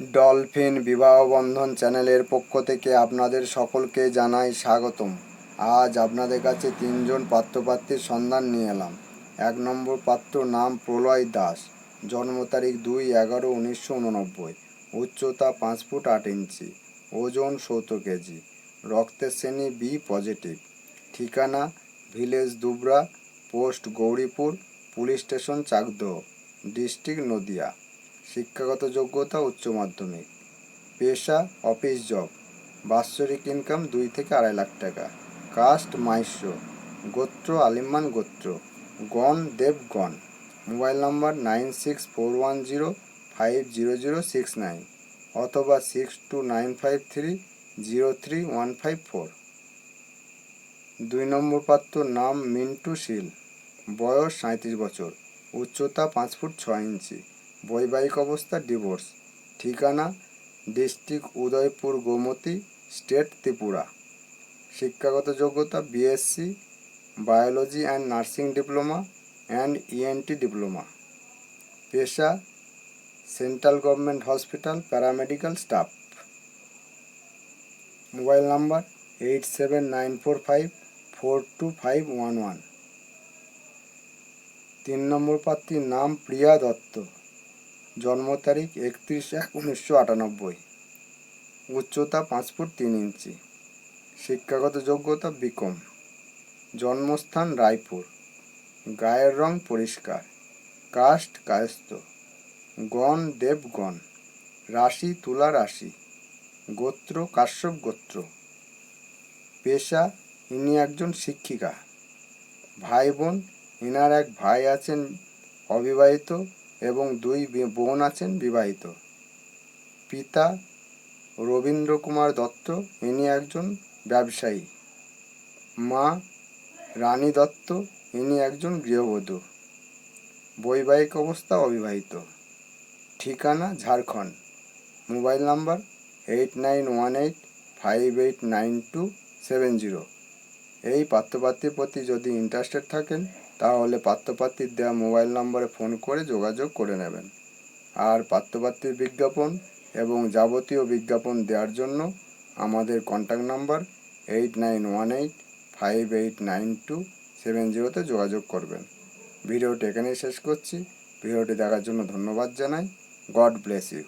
Dolphin বিবাহ বন্ধন চ্যানেলের পক্ষ থেকে আপনাদের সকলকে জানাই স্বাগতম। আজ আপনাদের কাছে তিনজন পাত্রপাত্রীর সন্ধান নিয়ে এলাম। এক নম্বর পাত্র নাম প্রলয় দাস। জন্ম তারিখ দুই এগারো উনিশশো উননব্বই। উচ্চতা পাঁচ ফুট আট ইঞ্চি। ওজন সত্তর কেজি। রক্তের শ্রেণি বি পজিটিভ ঠিকানা village Dubra, post Gauripur, police station Chakdaha, district Nadia. শিক্ষাগত যোগ্যতা উচ্চ মাধ্যমিক। পেশা, অফিস জব। বাৎসরিক ইনকাম দুই থেকে আড়াই লাখ টাকা। কাস্ট মাইশ্য গোত্র আলিমান গোত্র। গণ দেবগণ mobile number nine six four one zero five zero zero six nine অথবা six two nine five three zero three one five four. দুই নম্বর পাত্র নাম মিন্টু শীল। বয়স সাঁত্রিশ বছর। উচ্চতা পাঁচ ফুট ছয় ইঞ্চি। বৈবাহিক অবস্থা ডিভোর্স ঠিকানা ডিস্ট্রিক্ট উদয়পুর, গোমতী স্টেট ত্রিপুরা। শিক্ষাগত যোগ্যতা BSc biology and nursing diploma and ENT diploma পেশা central government hospital paramedical staff mobile number eight seven nine four five four two five one one তিন নম্বর প্রার্থীর নাম প্রিয়া দত্ত। জন্ম তারিখ একত্রিশ এক উনিশশো আটানব্বই। উচ্চতা পাঁচ ফুট তিন ইঞ্চি। শিক্ষাগত যোগ্যতা বিকম। জন্মস্থান রায়পুর। গায়ের রং পরিষ্কার। কাস্ট কায়স্থ। গণ দেবগণ। রাশি তুলা রাশি। গোত্র কাশ্যপ গোত্র। পেশা, ইনি একজন শিক্ষিকা। ভাই বোন, এনার এক ভাই আছেন অবিবাহিত। এবং দুই বোন আছেন বিবাহিত। পিতা রবীন্দ্র কুমার দত্ত, ইনি একজন ব্যবসায়ী। মা রানী দত্ত, ইনি একজন গৃহবধূ। বৈবাহিক অবস্থা অবিবাহিত। ঠিকানা Jharkhand. Mobile number eight nine one eight five eight nine two seven zero. এই পাত্রপাত্রীর প্রতি যদি ইন্টারেস্টেড থাকেন তাহলে পাত্রপাত্রীর দেওয়া মোবাইল নম্বরে ফোন করে যোগাযোগ করে নেবেন। আর পাত্রপাত্রীর বিজ্ঞাপন এবং যাবতীয় বিজ্ঞাপন দেওয়ার জন্য আমাদের contact number eight nine one eight five eight nine two seven জিরোতে যোগাযোগ করবেন। ভিডিওটি এখানেই শেষ করছি। ভিডিওটি দেখার জন্য ধন্যবাদ জানাই। God bless you